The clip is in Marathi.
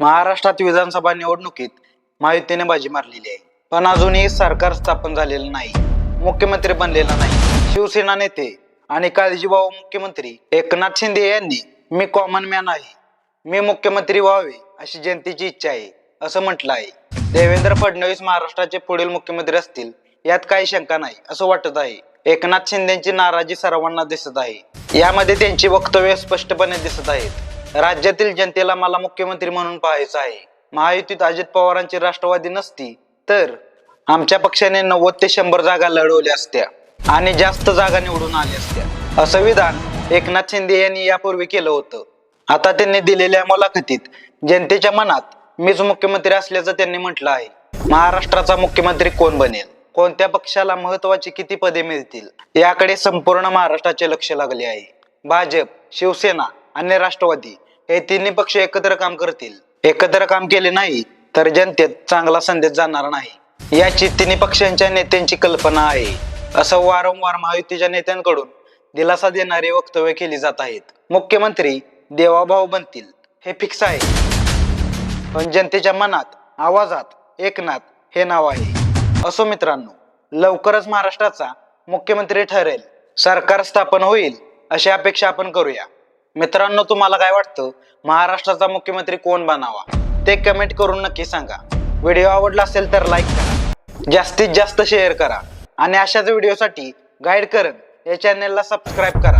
महाराष्ट्रात विधानसभा निवडणुकीत महायुतीने बाजी मारलेली आहे. पण अजूनही सरकार स्थापन झालेलं नाही. मुख्यमंत्री बनलेला नाही. शिवसेना नेते आणि काळजीभाऊ मुख्यमंत्री एकनाथ शिंदे यांनी मी कॉमन मॅन आहे. मी मुख्यमंत्री व्हावे अशी जनतेची इच्छा आहे असं म्हटलं आहे. देवेंद्र फडणवीस महाराष्ट्राचे पुढील मुख्यमंत्री असतील यात काही शंका नाही असं वाटत आहे. एकनाथ शिंदेची नाराजी सर्वांना दिसत आहे. यामध्ये त्यांची वक्तव्य स्पष्टपणे दिसत आहेत. राज्यातील जनतेला मला मुख्यमंत्री म्हणून पाहायचं आहे. महायुतीत अजित पवारांची राष्ट्रवादी नसती तर आमच्या पक्षाने नव्वद ते शंभर जागा लढवल्या असत्या आणि जास्त जागा निवडून आल्या असत्या. असं विधान एकनाथ शिंदे यांनी यापूर्वी केलं होतं. आता त्यांनी दिलेल्या मुलाखतीत जनतेच्या मनात मीच मुख्यमंत्री असल्याचं त्यांनी म्हटलं आहे. महाराष्ट्राचा मुख्यमंत्री कोण बनेल? कोणत्या पक्षाला महत्वाची किती पदे मिळतील? याकडे संपूर्ण महाराष्ट्राचे लक्ष लागले आहे. भाजप शिवसेना आणि राष्ट्रवादी हे तिन्ही पक्ष एकत्र काम करतील. एकत्र काम केले नाही तर जनतेत चांगला संदेश जाणार नाही. याची तिन्ही पक्षांच्या नेत्यांची कल्पना आहे. असं वारंवार महायुतीच्या नेत्यांकडून दिलासा देणारी वक्तव्य केली जात आहेत. मुख्यमंत्री देवाभाऊ बनतील हे फिक्स आहे. पण जनतेच्या मनात आवाजात एकनाथ हे नाव आहे. असो मित्रांनो लवकरच महाराष्ट्राचा मुख्यमंत्री ठरेल. सरकार स्थापन होईल अशी अपेक्षा आपण करूया. मित्रांनो तुम्हाला काय वाटतं? महाराष्ट्राचा मुख्यमंत्री कोण बनावा? ते कमेंट करून नक्की सांगा. व्हिडिओ आवडला असेल तर लाईक करा. जास्तीत जास्त शेअर करा. आणि अशाच व्हिडिओसाठी गाईड करत या चॅनेलला सबस्क्राईब करा.